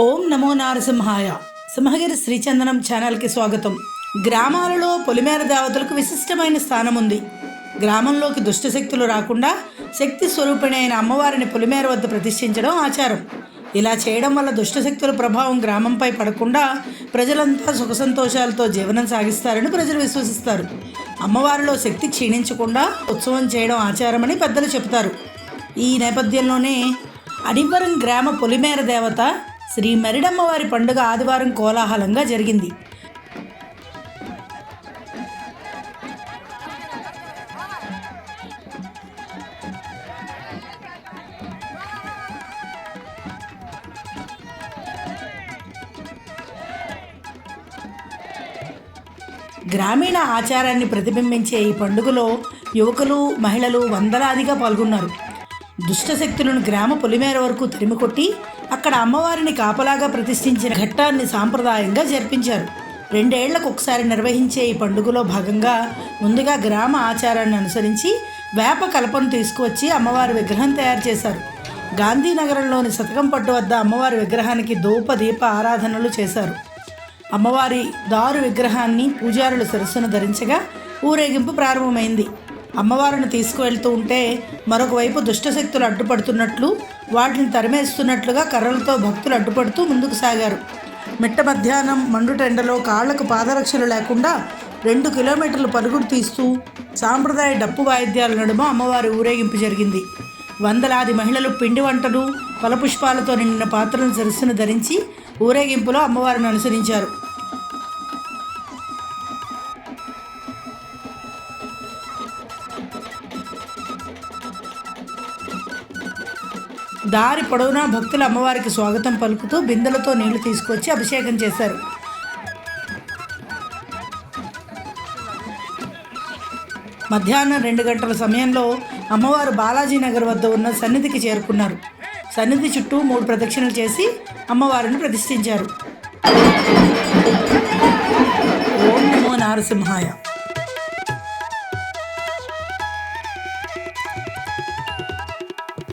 ఓం నమో నారసింహాయ. సింహగిరి శ్రీచందనం ఛానల్కి స్వాగతం. గ్రామాలలో పొలిమేర దేవతలకు విశిష్టమైన స్థానం ఉంది గ్రామంలోకి దుష్ట శక్తులు రాకుండా శక్తి స్వరూపిణి అయిన అమ్మవారిని పొలిమేర వద్ద ప్రతిష్ఠించడం ఆచారం. ఇలా చేయడం వల్ల దుష్టశక్తుల ప్రభావం గ్రామంపై పడకుండా ప్రజలంతా సుఖ సంతోషాలతో జీవనం సాగిస్తారని ప్రజలు విశ్వసిస్తారు. అమ్మవారిలో శక్తి క్షీణించకుండా ఉత్సవం చేయడం ఆచారమని పెద్దలు చెబుతారు. ఈ నేపథ్యంలోనే అడివరం గ్రామ పొలిమేర దేవత శ్రీ మరిడమ్మవారి పండుగ ఆదివారం కోలాహలంగా జరిగింది. గ్రామీణ ఆచారాన్ని ప్రతిబింబించే ఈ పండుగలో యువకులు మహిళలు వందలాదిగా పాల్గొన్నారు. దుష్టశక్తులను గ్రామ పొలిమేర వరకు తరిమికొట్టి అక్కడ అమ్మవారిని కాపలాగా ప్రతిష్ఠించిన ఘట్టాన్ని సాంప్రదాయంగా జరిపించారు. రెండేళ్ళకు ఒకసారి నిర్వహించే ఈ పండుగలో భాగంగా ముందుగా గ్రామ ఆచారాన్ని అనుసరించి వేప కలపను తీసుకువచ్చి అమ్మవారి విగ్రహం తయారు చేశారు. గాంధీనగరంలోని శతకం పట్టు వద్ద అమ్మవారి విగ్రహానికి ధూప దీప ఆరాధనలు చేశారు. అమ్మవారి దారు విగ్రహాన్ని పూజారులు సరస్సును ధరించగా ఊరేగింపు ప్రారంభమైంది. అమ్మవారిని తీసుకువెళ్తూ ఉంటే మరొక వైపు దుష్టశక్తులు అడ్డుపడుతున్నట్లు వాటిని తరిమేస్తున్నట్లుగా కర్రలతో భక్తులు అడ్డుపడుతూ ముందుకు సాగారు. మిట్ట మధ్యాహ్నం మండుటెండలో కాళ్ళకు పాదరక్షలు లేకుండా రెండు కిలోమీటర్లు పరుగుడు తీస్తూ సాంప్రదాయ డప్పు వాయిద్యాల నడుమ అమ్మవారి ఊరేగింపు జరిగింది. వందలాది మహిళలు పిండి వంటలు ఫలపుష్పాలతో నిండిన పాత్రలను సరస్సును ధరించి ఊరేగింపులో అమ్మవారిని అనుసరించారు. దారి పొడవునా భక్తులు అమ్మవారికి స్వాగతం పలుకుతూ బిందెలతో నీళ్ళు తీసుకొచ్చి అభిషేకం చేశారు. మధ్యాహ్నం రెండు గంటల సమయంలో అమ్మవారు బాలాజీ నగర్ వద్ద ఉన్న సన్నిధికి చేరుకున్నారు. సన్నిధి చుట్టూ మూడు ప్రదక్షిణలు చేసి అమ్మవారిని ప్రతిష్ఠించారు. ఓం నమో నారసింహాయ.